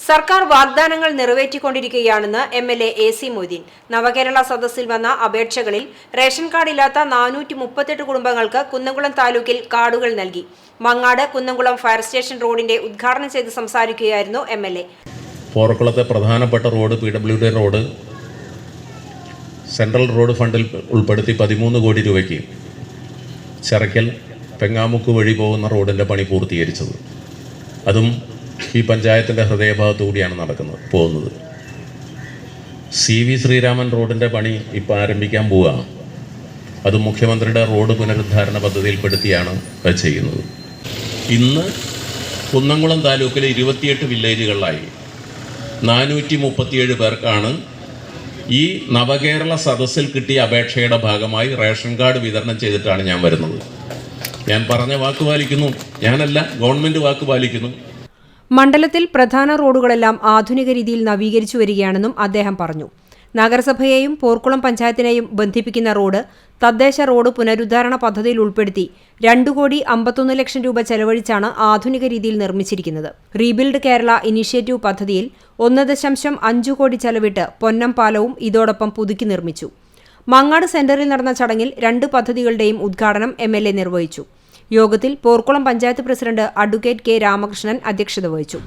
സർക്കാർ വാഗ്ദാനങ്ങൾ നിറവേറ്റിക്കൊണ്ടിരിക്കുകയാണെന്ന് M L A A C Moideen. Navakerala സദസ്സിൽ വന്ന അപേക്ഷകളിൽ റേഷൻ കാർഡില്ലാത്ത നാനൂറ്റി മുപ്പത്തെട്ട് കുടുംബങ്ങൾക്ക് കുന്നംകുളം താലൂക്കിൽ കാർഡുകൾ നൽകി. മങ്ങാട് കുന്നംകുളം ഫയർ സ്റ്റേഷൻ റോഡിന്റെ ഉദ്ഘാടനം ചെയ്ത് സംസാരിക്കുകയായിരുന്നു എം എൽ എ. പോർക്കുളത്തെ പ്രധാനപ്പെട്ട road P W D road central road ഫണ്ടിൽ ഉൾപ്പെടുത്തി പതിമൂന്ന് കോടി രൂപയ്ക്ക് ചിറക്കൽ പെങ്ങാമുക്ക് വഴി പോകുന്ന റോഡിന്റെ പണി പൂർത്തീകരിച്ചത്. അതും ഈ പഞ്ചായത്തിന്റെ ഹൃദയഭാഗത്തു കൂടിയാണ് നടക്കുന്നത് പോകുന്നത്. സി വി ശ്രീരാമൻ റോഡിന്റെ പണി ഇപ്പോൾ ആരംഭിക്കാൻ പോവുകയാണ് അത് മുഖ്യമന്ത്രിയുടെ റോഡ് പുനരുദ്ധാരണ പദ്ധതിയിൽപ്പെടുത്തിയാണ് അത് ചെയ്യുന്നത്. ഇന്ന് കുന്നംകുളം താലൂക്കിലെ ഇരുപത്തിയെട്ട് വില്ലേജുകളിലായി നാനൂറ്റി മുപ്പത്തിയേഴ് പേർക്കാണ് ഈ നവകേരള സദസ്സിൽ കിട്ടിയ അപേക്ഷയുടെ ഭാഗമായി റേഷൻ കാർഡ് വിതരണം ചെയ്തിട്ടാണ് ഞാൻ വരുന്നത്. ഞാൻ പറഞ്ഞ വാക്ക് പാലിക്കുന്നു. ഞാനല്ല ഗവൺമെന്റ് വാക്ക് പാലിക്കുന്നു. മണ്ഡലത്തിൽ പ്രധാന റോഡുകളെല്ലാം ആധുനിക രീതിയിൽ നവീകരിച്ചു വരികയാണെന്നും അദ്ദേഹം പറഞ്ഞു. നഗരസഭയെയും പോർക്കുളം പഞ്ചായത്തിനെയും ബന്ധിപ്പിക്കുന്ന റോഡ് തദ്ദേശ റോഡ് പുനരുദ്ധാരണ പദ്ധതിയിൽ ഉൾപ്പെടുത്തി രണ്ടു കോടി അമ്പത്തൊന്ന് ലക്ഷം രൂപ ചെലവഴിച്ചാണ് ആധുനിക രീതിയിൽ നിർമ്മിച്ചിരിക്കുന്നത്. റീബിൽഡ് കേരള ഇനിഷ്യേറ്റീവ് പദ്ധതിയിൽ ഒന്ന് ദശാംശം അഞ്ചു കോടി ചെലവിട്ട് പൊന്നം പാലവും ഇതോടൊപ്പം പുതുക്കി നിർമ്മിച്ചു. മങ്ങാട് സെന്ററിൽ നടന്ന ചടങ്ങിൽ രണ്ട് പദ്ധതികളുടെയും ഉദ്ഘാടനം എം നിർവഹിച്ചു. യോഗത്തിൽ Porkulam panchayat president advocate K Ramakrishnan അധ്യക്ഷത വഹിച്ചു.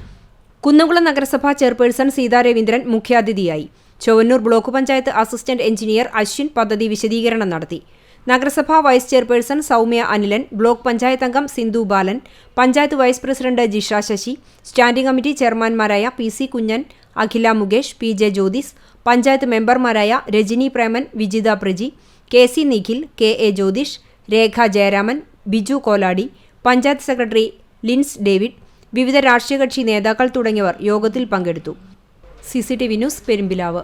കുന്നംകുളം നഗരസഭാ ചെയർപേഴ്സൺ സീതാ രവീന്ദ്രൻ മുഖ്യാതിഥിയായി. Chowannur block panchayat assistant engineer Ashwin പദ്ധതി വിശദീകരണം നടത്തി. നഗരസഭാ vice chairperson Soumya Anilan block panchayat അംഗം Sindhu Balan panchayat vice president Jisha Sasi standing committee ചെയർമാൻമാരായ P C Kunjan Akhila Mukesh P J Jyothis panchayat മെമ്പർമാരായ Rajani Preman Vijitha Praji K C Nikhil K A Jyothish Rekha Jayaraman Biju Koladi panchayat secretary Lins David വിവിധ രാഷ്ട്രീയ കക്ഷി നേതാക്കൾ തുടങ്ങിയവർ യോഗത്തിൽ പങ്കെടുത്തു. C C T V news Perumpilavu.